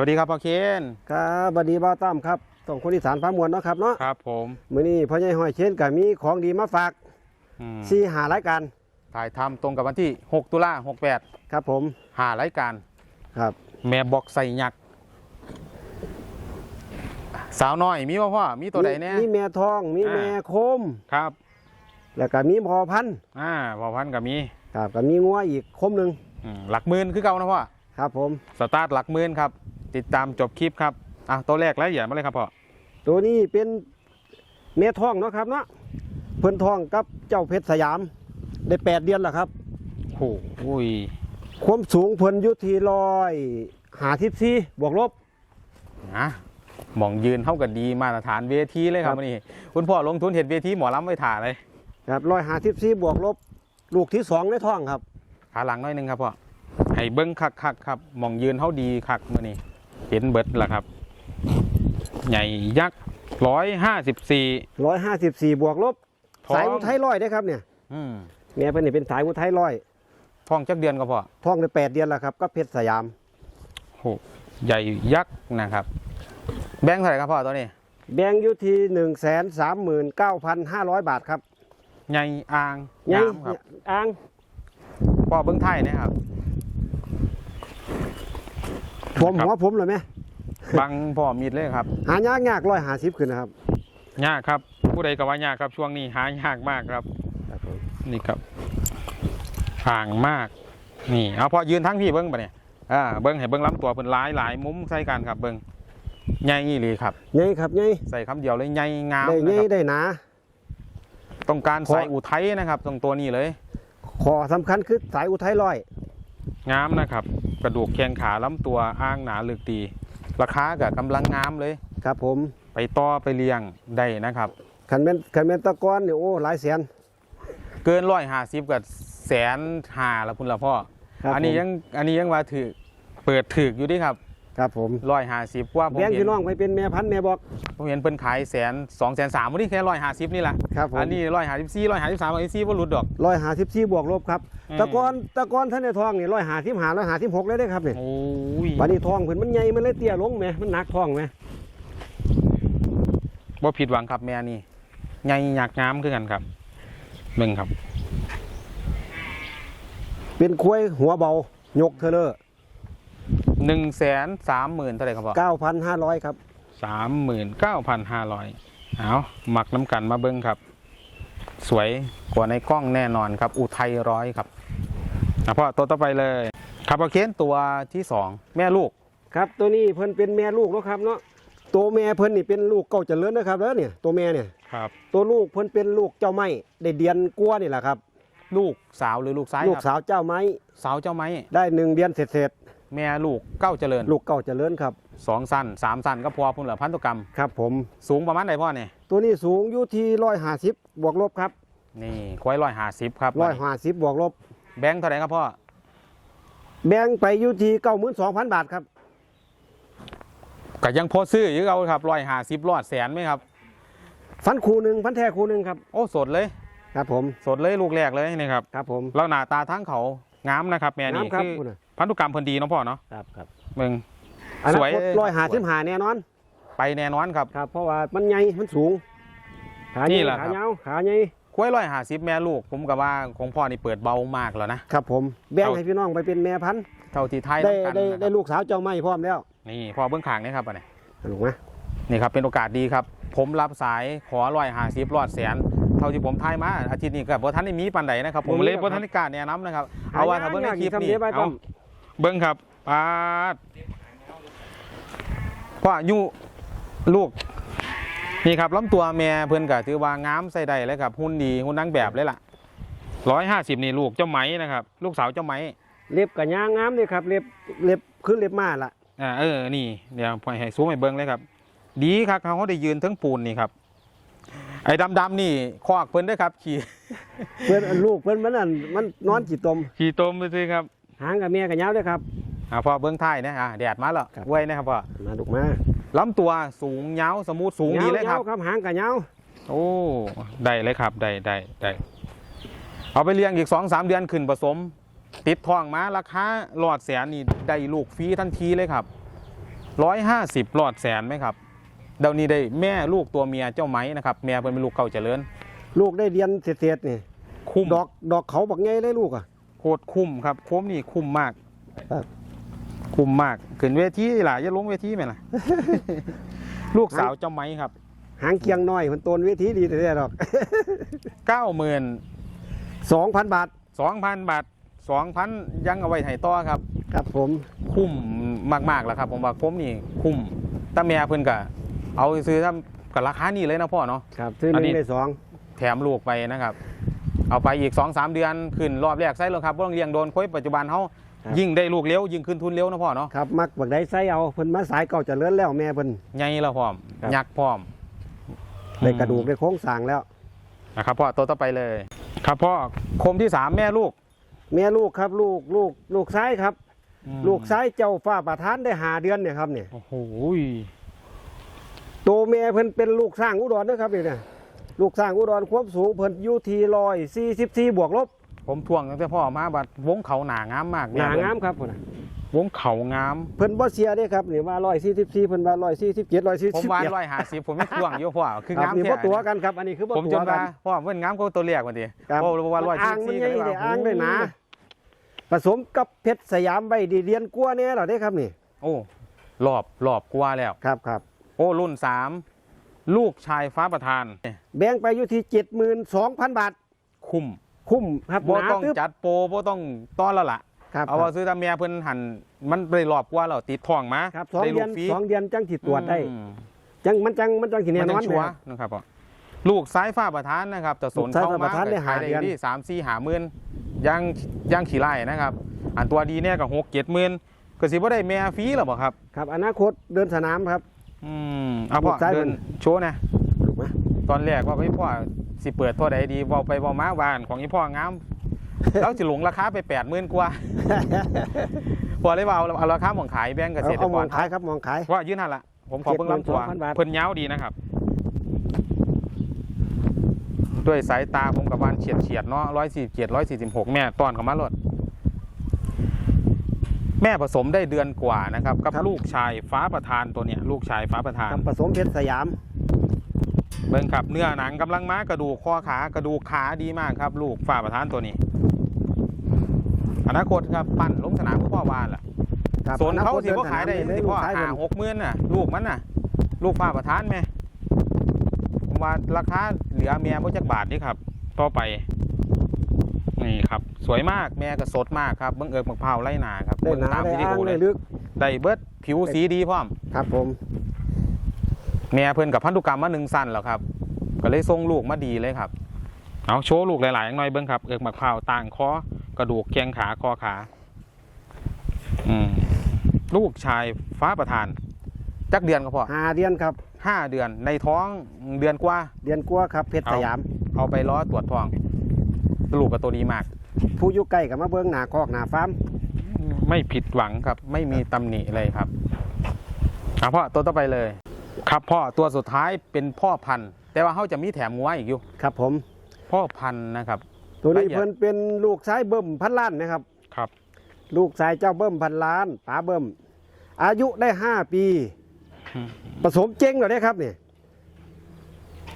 วัสดีครับพ่อเคนครับบัดดีบ้าวตั้มครับต้องคนอีสานฟ้ามวลเนาะครับเนาะครับผมมื้อนี้พ่อใหญ่ห้อยเช่นกับมีของดีมาฝากอืมสี่หารายการถ่ายทำตรงกับวันที่ 6 ตุลา68 ครับผมหารายการครับ แม่บอกใส่ยักษ์สาวน้อยมีป่ะพ่อมีตัวใดแน่มีแม่ทองมีอ่าแม่โคมครับ แล้วก็มีพอพันธุ์อ่าพอพันธุ์กับมีครับก็มีงัวอีกคมหนึ่งอืมหลักหมื่นคือเก่านะพ่อครับผมสตาร์ทหลักหมื่นครับ ติดตามจบคลิปครับอะตัวแรกแล้วอย่ามาเลยครับพ่อตัวนี้เป็นแม่ทองเนาะครับเนาะเพิ่นทองกับเจ้าเพชรสยามได้แปดเดือนแล้วครับโอ้โหอุ้ยความสูงเพิ่นอยู่ที่ร้อยหาทิพซีบวกลบนะหมองยืนเท่ากับดีมาตรฐานเวทีเลยครับครับวันนี้คุณพ่อลงทุนเห็นเวทีหมอลำไว้ถ่าเลยครับร้อยหาทิพซีบวกลบลูกที่สองในท้องครับขาหลังหน้อยหนึงครับพ่อให้เบิ้งคักคักๆครับหมองยืนเท่าดีคักมื่อนี้ เห็นเบิดละครับ ใหญ่ยักษ์ร้อยห้าสิบสี่ร้อยห้าสิบสี่บวกลบท้องสายอุทัยร้อยได้อครับเนี่ยอืมแม่เพิ่นนี่เป็นสายอุทัยร้อยท้องจักเดือนก็พอท้องได้แปดเดือนแล้วครับ ก็เพชรสยามโหใหญ่ยักษ์นะครับ แบงค์เท่าไหร่ครับพ่อตัวนี้ แบงค์อยู่ที่หนึ่งแสนสามหมื่นเก้าพันห้าร้อยบาทครับใหญ่อ่างไงงามครับอ่างพ่อเบิ้งไทยนะครับ ผมครับหัวผมเลยไหมบังพ่อมีดเลยครับ หายากยากร้อยหาสิบขึ้นนะครับยากครับ ผู้ใดก็ว่ายากครับ ช่วงนี้หายากมากครับครับผมนี่ครับห่างมาก นี่เอาพอยืนทั้งพี่เบิ้งปะเนี่ยอ่าเบิ้งให้เบิ้งล้ำตัวเป็นหลายหลายมุมใส่กันครับเบิ้งใหญ่อีหลีครับไงครับไงใส่คำเดียวเลยใหญ่งามได้ไงนะครับได้หนาต้องการขอสายอุทัยนะครับ ตรงตัวนี้เลย ขอสำคัญคือสายอุทัยร้อย งามนะครับ กระดูกแข้งขาล้ำตัวอ้างหนาลึกดีราคากับกำลังงามเลย ครับผมไปต่อไปเลี้ยงได้นะครับขันแม่นขันแม่นตะกอนเนี่ยโอ้หลายแสน เกินร้อยห้าสิบกับแสนหาละคุณละพ่อ ครับอันนี้ผม ยังอันนี้ยังว่าถือเปิดถืออยู่ดิครับ ครับผมร้อยห้าสิบกว่าผมแบงค์เห็พี่นน้องไปเป็นแม่พันธุ์แม่บอกผมเห็นเพิ่นขายแสนสองแสนสามวันนี้แค่ร้อยห้าสิบนี่แหละครับผมอันนี้ร้อยห้าสิบสี่ร้อยห้าสิบสามร้อยสี่ว่าหลุดดอกร้อยหาสิบสี่บวกลบครับอืมตะกอนตะกอนท่านในทองนี่ร้อยหาสิบหาร้อยหาสิบหกเลยได้อครับเนี่ยโอ้ยวันนี้ทองเพิ่นมันใหญ่มันเลยเตี้ยลงไหมมันหนักทองไหมบ่ผิดหวังครับแม่นี่ใหญ่อยากงามคือกันครับเบิ่งครับ เป็นควยหัวเบายกเทเลอร์ หนึ่งแสนสามหมื่นเท่าไหร่ครับพ่อเก้าพันห้าร้อยครับ สามหมื่นเก้าพันห้าร้อยเอาหมักน้ำกันมาเบิ้งครับ สวยกว่าในกล้องแน่นอนครับ อุทัยร้อยครับอะพ่อตัวต่อไปเลย ครับเอาเคนตัวที่สองแม่ลูก ครับตัวนี้เพิ่นเป็นแม่ลูกเนาะครับเนาะตัวแม่เพิ่นนี่เป็นลูกเก่าเจริญนะครับแล้วเนี่ยตัวแม่เนี่ยครับ ตัวลูกเพิ่นเป็นลูกเจ้าไม้ได้เดือนกลัวานี่แหละครับ ลูกสาวหรือลูกซ้ายลูกครับสาวเจ้าไม้สาวเจ้าไม้ได้หนึ่งเดือนเสร็จ แม่ลูกเก้าเจริญๆลูกเก่าเจริญครับสองสั้นสามสั้นก็พอพุ่นเหลือพันธุกรรมครับผมสูงประมาณไหนพ่อเนี่ยตัวนี้สูงอยู่ที่ร้อยห้าสิบบวกลบครับ นี่ควายร้อยห้าสิบครับร้อยห้าสิบบวกลบ แบงค์เท่าไหร่ครับพ่อแบ่งไปอยู่ที่เก้าหมื่นสองพันบาทครับก็ยังพอซื้ออยู่เอาครับร้อยห้าสิบรอดแสนไหมครับฟันคูหนึ่งฟันแท้คูหนึ่งครับโอ้สดเลยครับผมสดเลยลูกแรกเลยนี่ครับครับผมแล้วหน้าตาทั้งเขางามนะครับแม่นี่น้ำครับคือคุณน่ะ พันธุกรรมเพิ่นดีเนาะพ่อเนาะครับครับเบิ่งอนาสวยคตร้อยห้าสิบห้าแน่นอน ไปแน่นอนครับ ครับ เพราะว่ามันใหญ่ มันสูง ขานี่ใหญ่แหละครัขาบ ยาวขาใหญ่ควายร้อยห้าสิบแม่ลูก ผมกับว่าของพ่อนี่เปิดเบามากแล้วนะ ครับผม แบ่งเอา ให้พี่น้องไปเป็นแม่พันธุ์ เท่าที่ไทยได้น้ำกันได้นะคได้รับลูกสาวเจ้าไม้พร้อมแล้วนี่พ่อเบื้องขางนี่ครับอันนี้ถูกไหมนี่ครับเป็นโอกาสดีครับ ผมรับสายขอร้อยห้าสิบรอดแสนเท่าที่ผมทายมาอาทิตย์นี้ก็บ่ทันได้มีปันใดนะครับผมเลยบ่ทันได้กล้าแนะนำนะครับเอาว่าถ้าเบิ่งในคลิปนี้หายากๆทำเดี๋ยวไปต้เอาอม เบิ้งครับปาดพ่ออยู่ลูก นี่ครับลำตัวแม่เพิ่นก็ถือว่างามใส่ได้เลยครับ หุ่นดีหุ่นนางแบบเลยล่ะร้อยห้าสิบนี่ลูกเจ้าไหมนะครับ ลูกสาวเจ้าไหมเล็บกับยางงามนี่ครับเล็บเล็บคือเล็บม้าล่ะอ่าเออนี่เดี๋ยวพ่อให้ซูมให้เบิ้งเลยครับ ดีครับเขาได้ยืนทั้งปูนนี่ครับไอ้ดำๆนี่คอกเพิ่นเด้วยครับ ขี่เพื่อนลูกเพื่อนมันนั่นมันนอนจีตมขี่ตมไปซื้อครับ หางกับแม่กับยาวด้วยครับอ่าพ่อเบิ้งท้ายนะอ่าแดดมาแล้วครับไว้นะครับพ่อมาลูกมาลำตัวสูงยาวสมูทสูงดีเลยครับวๆครับหางกับยาวโอ้ได้เลยครับได้ได้ได้เอาไปเลี้ยงอีกสองสามเดือนขึ้นผสม ติดทองมาราคาหลอดแสนนี่ได้ลูกฟรีทันทีเลยครับร้อยห้าสิบหลอดแสนไหมครับเดี๋ยวนี้ได้แม่ลูกตัวเมียเจ้าไหมนะครับแม่เป็นลูกเก่าเจริญ ลูกได้เรียนเศษๆนี่คุ้มดอกดอกเขาบักไงเลยลูกอะ โคตรคุ้มครับโค้มนี่คุ้มมากครับ คุ้มมากขึ้นเวทีล่ะอย่าลงเวทีไหมล่ะ ลูกสาวเจ้าไหมครับหางเกียงน้อยมันโตนเวทีดีแต่ดอกเก้าหมื่นสองพันบาทสองพันบาทสองพันยังเอาไว้ให้ต่อครับ ครับผมคุ้มมากๆแล้วครับ ผมว่าผมนี่คุ้มแต่แม่เพิ่นก็เอาซื้อทำกับราคานี่เลยนะพ่อเนาะครับซื้อหอันนี้นึ่งได้สองแถมลูกไปนะครับ เอาไปอีก2อสเดือนขึ้นรอบแรกใส่เลยครับบ่ต้องเลี้ยงโดนค่อยปัจจุบันเขายิ่งได้ลูกเร็วยิ่งขึ้นทุนเร็วนะพ่อเนาะครับมักบักได้ไซเอาเพิ่นมาสายเก่าเจะเลื่อนแล้วแม่เพิ่น ใหญ่แล้วพร้อมครับ ยักษ์พร้อม ได้กระดูกได้โค้งสร้างแล้ว นะครับพ่อตัวต่อไปเลย ครับพ่อโคมที่สามแม่ลูกแม่ลูกครับลูกลูกลูกซ้ายครับอืมลูกซ้ายเจ้าฟ้าประทานได้หาเดือนเนี่ยครับเนี่ยโอ้โหโตวแม่เพิ่นเป็นลูกสร้างอุดรนะครับนี่เนี่ย ลูกสร้างอุดรความสูงเพิ่นอยู่ที่ร้อยสี่สิบสี่บวกลบผมทวงตั้งแต่พ่อมาบัดวงเขาหนางามมากหนางามครับพุ่นน่ะวงเขางาม เพิ่นบ่เสียเด้ครับนี่ว่าร้อยสี่สิบสี่เพิ่นว่าร้อยสี่สิบเจ็ดร้อยสี่ผมสิบวานเจ็ดร้อยหาสิบผมไม่ทวงอยู่พ่อคือครับงามนี่แท้บ่ตัวกันครับอันนี้คือบ่ผมจตัวนกัว่านพ่อเพิ่นงามกว่าตัวเรียกว่าดิครับโอ้ว่าร้อยอ่างมันสี่ใหญ่ก็เด้ว่าอ่างด้วยนะผสมกับเพชรสยามใบดีเรียนกลัวเนี่ยเหรอเด้ครับนี่ โอ้รอบรอบกว่าแล้วครับครับโอ้รุ่นสาม ลูกชายฟ้าประธาน แบ่งไปอยู่ที่เจ็ดหมื่นสองพันบาท คุ้มคุ้มครับบ่หนาต้องตึ๊บ จัดโปรบ่ต้องต้อนแล้วล่ะ ครับ เอาว่าซื้อตามเมียเพิ่นหันมันได้รอบกว่าแล้วติดท้องมาครับสองได้เดืลูอนกฟรีสองเดือนจังสิตรวจได้อืมจังมันจังมันจังสิแน่นอนมัชัวเลยร์นะครับพ่อลูกซ้ายฟ้าประธานนะครับแต่สนลูกซ้ายเข้าฟ้าปมาระธานได้ขายได้หาเดือน ที่สามสี่หาหมื่นย่างย่างขี่ไล่นะครับ อันตัวดีเนี่ยก็หกเจ็ดหมื่นก็สิบ่ได้แม่ฟรีหรอบ่ครับ ครับอนาคตเดินสนามครับ อืมเอาพ่อลูกซ้ายเดินมัน โชว์นะถูกไหมตอนแรกว่าไอ้ยพ่อสิเปิดเท่าใดดีเว้าไปเว้ามาบ้านของอีพ่องาม แล้วจะหลงราคาไปแปดหมื่นกว่า พอเลยว่าเอาเอาราคาหมองขายแบ่งเกษเอาตรเอากมอรงขายครับมองขาย ว่ายื่นหันละผมขอเบิ่งลำตัว72,000บาท เพิ่นยาวดีนะครับ ด้วยสายตาผมกับวานเฉียดเฉียดๆเนาะร้อยสี่เจ็ดร้อยสี่สิบหกแม่ตอนกับมาลด แม่ผสมได้เดือนกว่านะครับกับลูกชายฟ้าประธานตัวเนี้ยลูกชายฟ้าประธานครับผสมเพชรสยาม เบิ่งครับเนื้อหนังกำลังมากระดูกข้อขากระดูกขาดีมากครับ ลูกฝ่าประธานตัวนี้ อนาคตครับปั้นลงสนามก็พ่อวานล่ะครับส่วนเขาสิพ่อขายได้อนาคตเดินสนมสิพ่อขายหาเพิ่นหกหมื่นน่ะ ลูกมันน่ะ ลูกฝ่าประธานไหมผมว่าราคาเหลือเมียบ่จักบาทนี่ครับ ต่อไป นี่ครับ สวยมากแม่ก็สดมากครับเบิ่งเอิกมะพร้าวไล่นาครับได้เบิ่งหนาตามได้วิดีอ่าโองเลได้ยลึกได้เบิดผิวสีดีพร้อม ครับผม แม่เพิ่นกับพันธุกรรมมาหนึ่งสั้นแล้วครับ ก็เลยส่งลูกมาดีเลยครับ เอาโชว์ลูกหลายๆอย่างหน่อยเบิ้งครับ เอิกมะพร้าวต่างคอกระดูกแกงขาคอขาอืมลูกชายฟ้าประธาน จักเดือนก็พอหาเดือนครับ ห้าเดือนในท้องเดือนกว่า เดือนกลัวาครับเพชรเอา สยาม เอาไปล้อตรวจท้อง ลูกกับตัวดีมาก ผู้อยู่ใกล้กับมาเบิ้งหนาคอกหนาฟาร์มไม่ผิดหวังครับ ไม่มีตำหนิเลยครับเอาพ่อตัวต่อไปเลย ครับพ่อตัวสุดท้ายเป็นพ่อพันธุ์แต่ว่าเขาจะมีแถมงัวอีกอยู่ ครับผม พ่อพันธุ์นะครับ ตัวนี้ละเอียดเพิ่นเป็นลูกชายเบิ่มพันล้านนะครับ ครับ ลูกชายเจ้าเบิ่มพันล้านป๋าเบิ่มอายุได้ห้าปีอืมผสมเจ๊งเหรอเนี่ยครับเนี่ย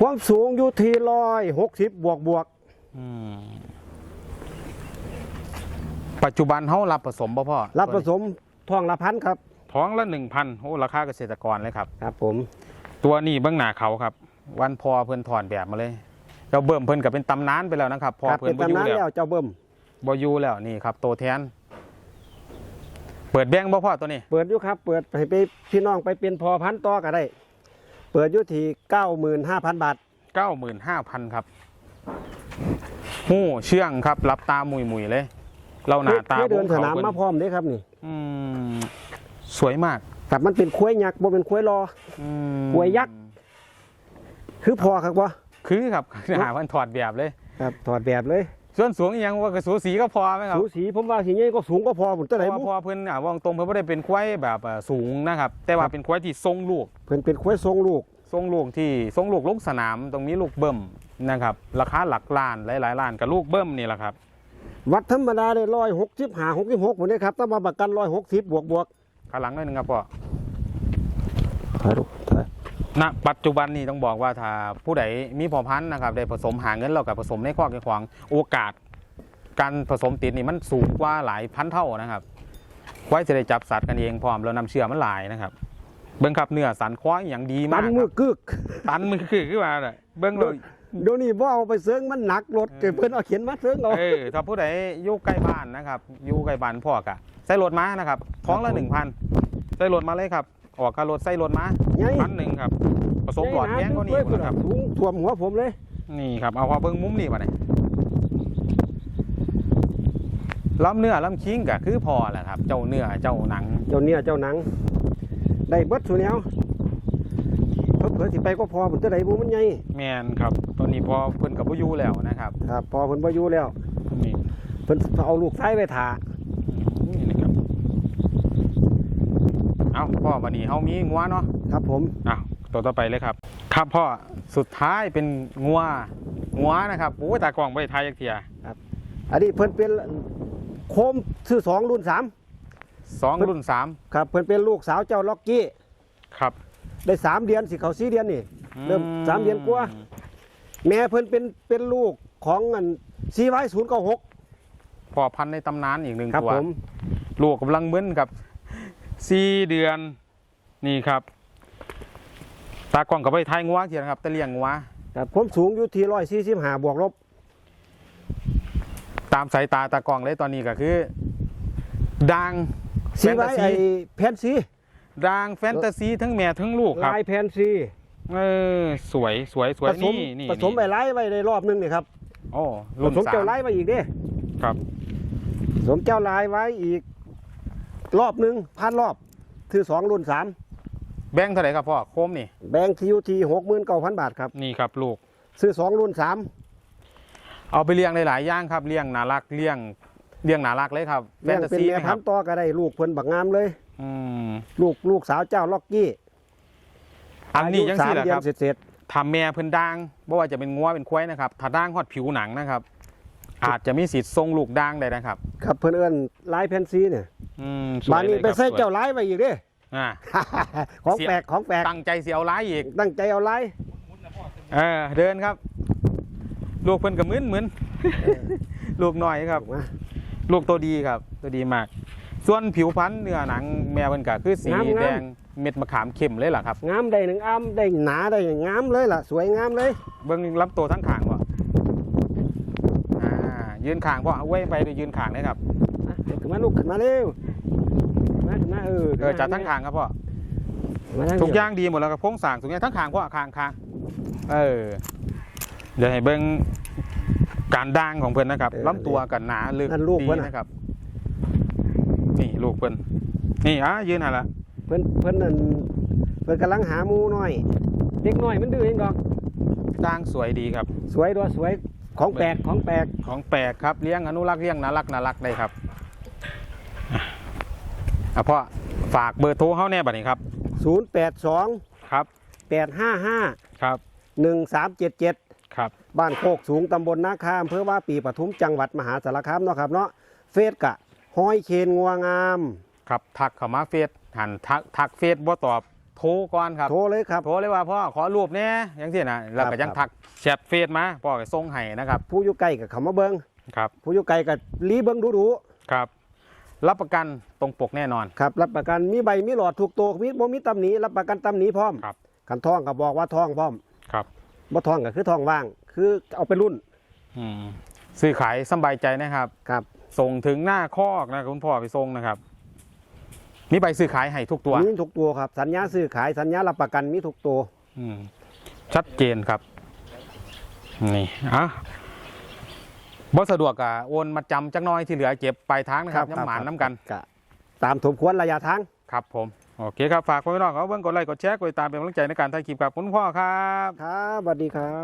ความสูงอยู่ที่ร้อยหกสิบบวกบวกอืม ปัจจุบันเขารับผสมป่ะพ่อรับผสมทองละพันครับท้องละหนึ่งพันโอ้ราคาเกษตรกรเลยครับ ครับ ผม ตัวนี้เบื้องหน้าเขาครับ วันพอเพิ่นถอนแบบมาเลยเราเบิ่มเพิ่นกับเป็นตำนานไปแล้วนะครับพอครับเพิ่เป็นนบ่อยู่ตำนานแล้วแล้วเจ้าเบิ่มบ่อยู่แล้วนี่ครับ โตแทน เปิดแบงค์บ่พ่อตัวนี้ เปิดอยู่ครับ เปิดให้ไปพี่น้องไปเป็นพอพันต่อก็ได้ เปิดอยู่ที่เก้าหมื่นห้าพันบาท95,000ครับ หู้เชื่องครับรับตามุยมุยๆเลยเราหน้าตาไม่เดินพสวกนามเพิ่มาพร้อมเด้ครับนี่อืมสวยมากแต่มันเป็นคุ้วยยักษ์บ่เป็นคุ้วยรอ อืมหวยยักษ์ คือพอครับวะคือครับหามันถอดแบบเลย ครับถอดแบบเลยส่วนสูงอีหยังว่ากระสูสีก็พอไหมครับสูสีผมว่าสีนี้ก็สูงก็พอผมจะไหนเพราะบุว่าพอเพิ่นอะวางตรงเพิ่นไม่ได้เป็นควายแบบอะสูงนะครับ แต่ว่าเป็นควายที่ทรงลูกเพิ่นเป็นคุ้วยทรงลูก ทรงลูกที่ทรงลูกลงสนามตรงนี้ลูกเบิ่ม นะครับราคาหลักล้านหลายๆล้านกับลูกเบิ่มนี่แหละครับ วัดธรรมดาได้ร้อยหกสิบห้าหกสิบหกผมนี่ครับต้องมาประกันร้อยหกสิบบวกบวกข้างหลังหน่อยหนึงครับพ่อถ่ายรูปถ่ายณปัจจุบันนี้ต้องบอกว่าถ้าผู้ใดมีพอพันธุ์นะครับได้ผสมหาเงินเรากับผสมในคอกในขวางโอกาส การผสมติดนี่มันสูงกว่าหลายพันเท่านะครับควายจะได้จับสัตว์กันเองพร้อมแล้วนำเชื่อมันหลายนะครับ เบิ้งครับเนื้อสันควายอย่างดีตัมากนคมืรัอบกึกตันมือคือขึ้นมาเลยเบิ้งเลย เดี๋ยวนี้บ่เอาไปเซิงมันหนักรถเกิดเพิ่นเอาเขียนมาเซิงเอาเออถ้าผู้ใดอยู่ใกล้บ้านนะครับอยู่ใกล้บ้านพ่อกะใส่รถมานะครับท้องละหนึ่งพันใส่รถมาเลยครับ ออกการรถใส่รถมาไงพันหนึ่งครับผสมหลอดแย้งก็นี่เว้ยนะครับถุงท่วมหัวผมเลย นี่ครับเอาพอเบิ้งมุมนี่มาเนี่ยล้ำเนื้อล้ำคิงก็คือพอแหละครับ เจ้าเนื้อเจ้าหนัง เจ้าเนี่ยเจ้าหนัง ได้เบิดสุแนวเพิ่นสิไปก็พอผมจะได้บุมันใหญ่แมนครับตอ นนี้พอเพิ่นกับผู้ยูแล้วนะครับครับพอเพิ่นบ่อยู่แล้วนี่เพิ่นเอาลูกซ้ายไปถ่านี่นะครับเอาพ่อวันนี้เฮามีงัวเนาะครับผมอะตัวต่อไปเลยครับ ครับพ่อสุดท้ายเป็นงัวงัวนะครับโอ้ยตากล้องไปไทยยักเทียอันนี้เพิ่นเป็นโคมซื้อสองรุ่นสามสองรุ่นสามครับ เพิ่นเป็นลูกสาวเจ้าล็อกกี้ครับ ได้สามเดือนสิเขาสี่เดือนนี่เริ่มอืสามเดือนกว่า แม่เพิ่นเป็นเป็นลูกของอันซีไว้ศูนย์เก้าหกพ่อพันธุ์ในตำนานอีกหนึ่งครับตัว ผมลูกกำลังมึนกับสี่เดือนนี่ครับ ตากล้องกับไปไทยงัวเทียนะครับแต่เลี้ยงงัวครับผมสูงอยู่ที่ร้อยสี่สิบห้าบวกลบตามสายตาตากล้องเลยตอนนี้ก็คือดังซีไว้แฟนตาซีไอ้แพนซีดังแฟนตาซีทั้งแม่ทั้งลูกครับลายแพนซี เออสวยสวยสวยผสมนี่นี่ผสมไปนี่ไล่ไว้ในรอบหนึงนี่ครับโอ้ผรุ่นสมสาเจ้ามไล่ไว้อีกเด้ครับผสมเจ้าลายไว้อีก รอบหนึ่งพันรอบคือสองรุ่นสามแบงค์เท่าไหร่ครับพ่อโคมนี่แบงค์ทียูทีหกหมื่นเก้าพันบาทครับนี่ครับลูก ซื้อสองรุ่นสามเอาไปเลี้ยงหลายๆอย่างครับเลี้ยงน่ารักเลี้ยงเลี้ยงน่ารักเลยครับแฟเลี้ยนงตาเป็นซีแม่นะคพัรันบธุ์ต่อก็ได้ลูกเพิ่นบักงามเลย อืมลูกลูกสาวเจ้าล็อกกี้ อันนี้ายุยังสาสิมล่ะเดืคอรันบเสร็จทำแม่เพิ่นด่างบ่ว่าจะเป็นงัวเป็นควายนะครับถ้าด่างฮอดผิวหนังนะครับ อาจจะมีสิทธิ์ทรงลูกด่างได้นะครับๆครับเพิ่นเอิ้นลายแพนซีเนี่ยอืมสวยบานนี้ลยไปครับใส่สวยเจ้าลายไว้อีกเด้ อ่า ของเสีย แปลกของแปลกตั้งใจเสียเอาร้ายอีก ตั้งใจเอาลาย เออเดินครับ ลูกเพิ่นก็มึนมึนลูกน้อยครับถูกไหมลูกตัวดีครับ ตัวดีมาก ส่วนผิวพรรณเนื้อหนังแมวมันก็คือสีแดง เม็ดมะขามเข้มเลยล่ะครับ งามได้หนึ่งอ้ํได้หนาได้งามเลยล่ะ สวยงามเลย เบิ้งลำตัวทั้งขางบ่อ่ายืนขางพ่อเอาไว้ไปเดี๋ยวยืนขางเลยครับอะเดี๋ยวขึ้นมาลูกขึ้นมาเร็วขึ้นมาขึ้นมาเออเออจัดทั้งขางครับพ่อมาททุกอย่างดีหมดแล้วครับโครงสร้างทุกอย่างทั้งขางพ่อขางขางเออเดี๋ยวให้เบิ้งการด่างของเพิ่นนะครับลำตัวกันหนาลึกนั่นลูกดีเพิ่นน่ะ นะครับ นี่ลูกเพิ่นนี่อะยืนหาละเพิ่นเพิ่นนั่นเพิ่นกำลังหาหมูน้อย เด็กน้อยมันดื้อเองดอกด่างสวยดีครับ สวยด้วยสวยของแปลกของแปลกของแปลกครับเลี้ยงอนุรักษ์เลี้ยงน่ารักน่ารักได้ครับอะอะพ่อฝากเบอร์โทรเขาแน่บัดนี้ครับ 082 ครับ 855 ครับ 1377 ครับ บ้านโคกสูงตำบลนาคาอำเภอว่าปีปทุมจังหวัดมหาสารคามเนาะครับเนาะเฟซกะห้อยเคนงัวงาม ครับ ทักเข้ามาเฟซ หันทักทักเฟซบ่ตอบโทรก่อนครับ โทรเลยครับ โทรเลยว่าพ่อขอรูปแน่ยังที่นะแล้วคก็รับยังครับทักแชทเฟซมาพ่อก็ส่งให้นะครับผู้อยู่ใกล้กับเขามาเบิงครับ ผู้อยู่ไกลกับรีเบิงดูดูครับ รับประกันตรงปกแน่นอนๆครับ รับประกันมีใบมีหลอดถูกตัวมีบ่มีตำหนิรับประกันตำหนิพร้อมครับกันท่องก็บอกว่าท่องพร้อมครับบ่ท่องก็คือท่องว่าง คือเอาไปรุ่นอืมซื้อขายสำบายใจนะครับครับ ส่งถึงหน้าคอกนะคุณพ่อไปส่งนะครับ มีใบซื้อขายให้ทุกตัวมีทุกตัวครับ สัญญาซื้อขายสัญญารับประกันมีทุกตัวอืมชัดเจนครับ นี่อะบ่สะดวกอะโอนมาจำจักหน้อยที่เหลือเก็บปลายทางนะครับน้ำหมานน้ำกันก็ตามสมควรระยะทาง ครับผม โอเคครับ ฝากพ่อพี่น้องเขาเบิ่งกดไลค์กดแชร์กดติดตามเป็นกำลังใจในการถ่ายคลิปกับคุณพ่อครับ ครับสวัสดีครับ